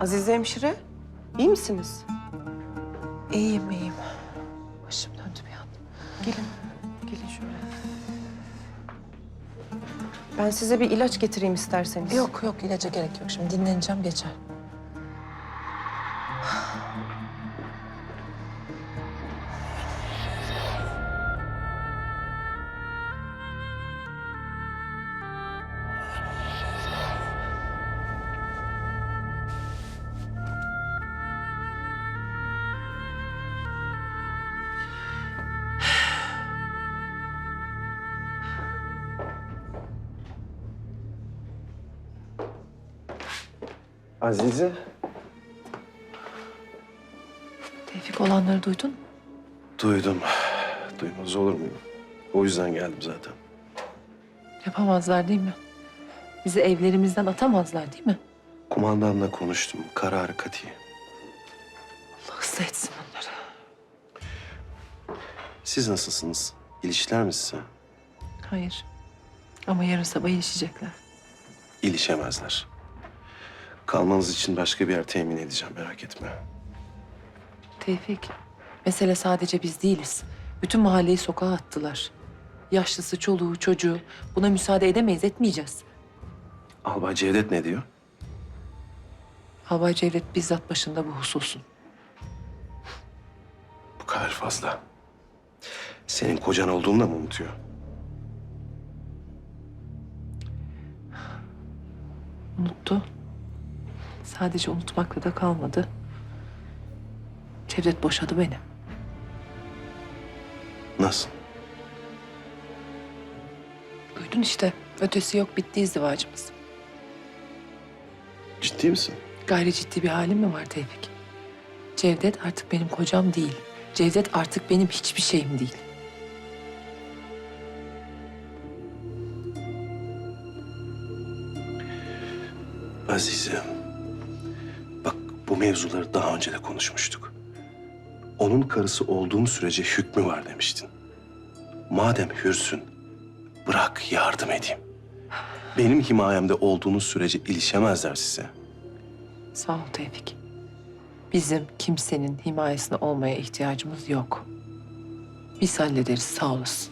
Azize hemşire, iyi misiniz? İyiyim iyiyim. Başım döndü bir an. Gelin, gelin şöyle. Ben size bir ilaç getireyim isterseniz. Yok yok ilaca gerek yok. Şimdi dinleneceğim geçer. Azize. Tevfik olanları duydun mu? Duydum. Duymaz olur muyum? O yüzden geldim zaten. Yapamazlar değil mi? Bizi evlerimizden atamazlar değil mi? Kumandanla konuştum. Kararı kati. Allah ıslah etsin onları. Siz nasılsınız? İlişkiler mi size? Hayır. Ama yarın sabah ilişecekler. İlişemezler. Kalmanız için başka bir yer temin edeceğim merak etme. Tevfik, mesele sadece biz değiliz. Bütün mahalleyi sokağa attılar. Yaşlısı, çoluğu, çocuğu. Buna müsaade edemeyiz, etmeyeceğiz. Albay Cevdet ne diyor? Albay Cevdet bizzat başında bu hususun. Bu kadar fazla. Senin kocan olduğunu da mı unutuyor? Unuttu. Sadece unutmakla da kalmadı. Cevdet boşadı beni. Nasıl? Duydun işte. Ötesi yok, bitti izdivacımız. Ciddi misin? Gayri ciddi bir halim mi var Tevfik? Cevdet artık benim kocam değil. Cevdet artık benim hiçbir şeyim değil. Azize. Bu mevzuları daha önce de konuşmuştuk. Onun karısı olduğum sürece hükmü var demiştin. Madem hürsün, bırak yardım edeyim. Benim himayemde olduğunuz sürece ilişemezler size. Sağ ol Tevfik. Bizim kimsenin himayesine olmaya ihtiyacımız yok. Biz hallederiz sağ olasın.